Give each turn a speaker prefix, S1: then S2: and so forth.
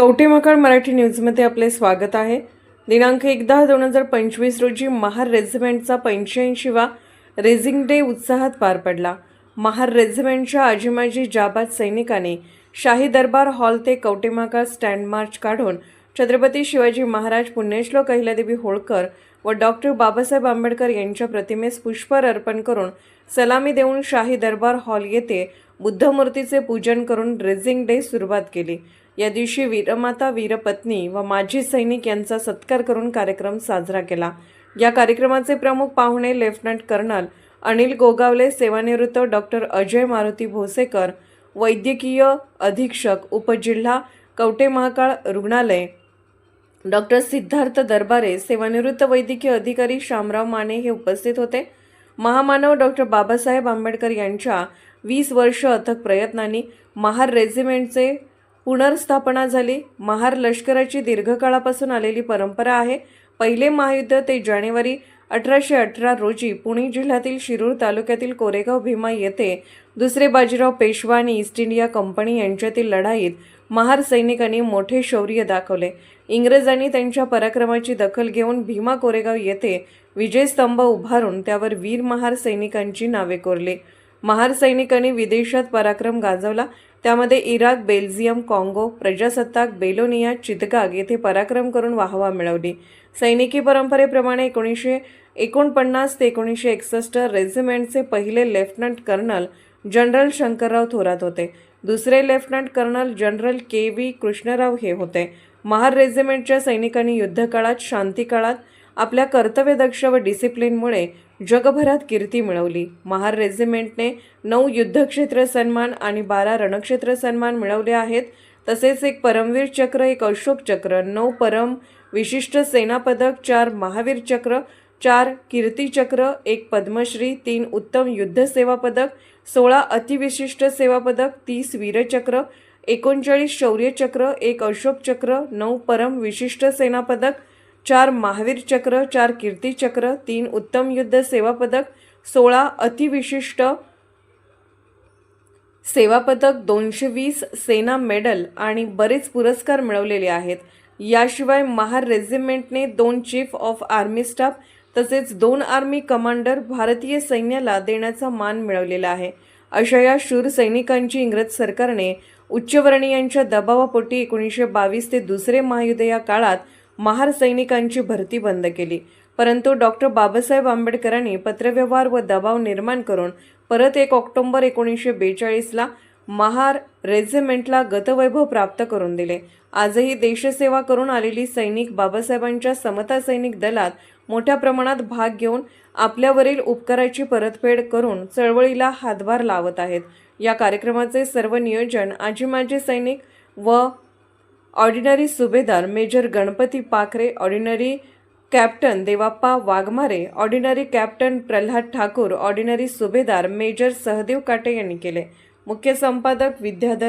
S1: कवटेमकाळ मराठी न्यूजमध्ये आपले स्वागत आहे. दिनांक एक दहा दोन हजार पंचवीस रोजी महार रेजिमेंटचा पंच्याऐंशीवा रेझिंग डे उत्साहात पार पडला. महार रेजिमेंटच्या आजीमाजी जाबाद सैनिकांनी शाही दरबार हॉल ते कवटेमाकाळ स्टँड मार्च काढून छत्रपती शिवाजी महाराज पुण्यश्लोक अहिल्यादेवी होळकर व डॉक्टर बाबासाहेब आंबेडकर यांच्या प्रतिमेस पुष्पहार अर्पण करून सलामी देऊन शाही दरबार हॉल येथे बुद्धमूर्तीचे पूजन करून रेझिंग डे सुरुवात केली. या दिवशी वीरमाता वीरपत्नी व माजी सैनिक यांचा सत्कार करून कार्यक्रम साजरा केला. या कार्यक्रमाचे प्रमुख पाहुणे लेफ्टनंट कर्नल अनिल गोगावले सेवानिवृत्त डॉक्टर अजय मारुती भोसेकर वैद्यकीय अधीक्षक उपजिल्हा कवटे महाकाळ रुग्णालय डॉक्टर सिद्धार्थ दरबारे सेवानिवृत्त वैद्यकीय अधिकारी शामराव माने हे उपस्थित होते. महामानव डॉक्टर बाबासाहेब आंबेडकर यांच्या वीस वर्ष अथक प्रयत्नांनी महार रेजिमेंटचे पुनर्स्थापना झाली. महार लष्कराची दीर्घकाळापासून आलेली परंपरा आहे. पहिले महायुद्ध ते जानेवारी अठराशे अठरा रोजी पुणे जिल्ह्यातील शिरूर तालुक्यातील कोरेगाव भीमा येथे दुसरे बाजीराव पेशवा आणि ईस्ट इंडिया कंपनी यांच्यातील लढाईत महार सैनिकांनी मोठे शौर्य दाखवले. इंग्रजांनी त्यांच्या पराक्रमाची दखल घेऊन भीमा कोरेगाव येथे विजयस्तंभ उभारून त्यावर वीर महार सैनिकांची नावे कोरली. महार सैनिकांनी विदेशात पराक्रम गाजवला. त्यामध्ये इराक बेल्जियम काँगो प्रजासत्ताक बेलोनिया चितगाग येथे पराक्रम करून वाहवा मिळवली. सैनिकी परंपरेप्रमाणे एकोणीसशे एकोणपन्नास ते एकोणीसशे एकसष्ट रेजिमेंटचे पहिले lieutenant colonel general Shankarrao Thorat होते. दुसरे lieutenant colonel general K V Krishnarao हे होते. महार रेजिमेंटच्या सैनिकांनी युद्धकाळात शांती शांतिकाळात आपल्या कर्तव्यदक्ष व डिसिप्लिनमुळे जगभरात कीर्ती मिळवली. महार रेजिमेंटने नऊ युद्धक्षेत्र सन्मान आणि बारा रणक्षेत्र सन्मान मिळवले आहेत. तसेच एक परमवीर चक्र एक अशोक चक्र नऊ परम विशिष्ट सेना पदक चार महावीर चक्र चार कीर्तीचक्र एक पद्मश्री तीन उत्तम युद्ध सेवा पदक सोळा अतिविशिष्ट सेवा पदक तीस वीरचक्र एकोणचाळीस शौर्यचक्र एक अशोक चक्र नऊ परम विशिष्ट सेना पदक चार महावीर चक्र चार कीर्तीचक्र तीन उत्तम युद्ध सेवा पदक सोळा अतिविशिष्ट सेवा पदक दोनशे वीस सेना मेडल आणि बरेच पुरस्कार मिळवलेले आहेत. याशिवाय महार रेजिमेंटने दोन चीफ ऑफ आर्मी स्टाफ तसेच दोन आर्मी कमांडर भारतीय सैन्याला देण्याचा मान मिळवलेला आहे. अशा या शूर सैनिकांची इंग्रज सरकारने उच्चवर्णीयांच्या दबावापोटी एकोणीसशे बावीस ते दुसरे महायुद्ध या काळात महार सैनिकांची भरती बंद केली. परंतु डॉक्टर बाबासाहेब आंबेडकरांनी पत्रव्यवहार व दबाव निर्माण करून परत एक ऑक्टोबर एकोणीसशे बेचाळीसला महार रेजिमेंटला गतवैभव प्राप्त करून दिले. आजही देशसेवा करून आलेली सैनिक बाबासाहेबांच्या समता सैनिक दलात मोठ्या प्रमाणात भाग घेऊन आपल्यावरील उपकाराची परतफेड करून चळवळीला हातभार लावत आहेत. या कार्यक्रमाचे सर्व नियोजन आजी माजी सैनिक व ordinary subedar major Ganpati Pakhare ordinary captain Devappa Waghmare ordinary captain Pralhad Thakur ordinary subedar major Sahadev Kate यांनी केले. मुख्य संपादक विद्याधर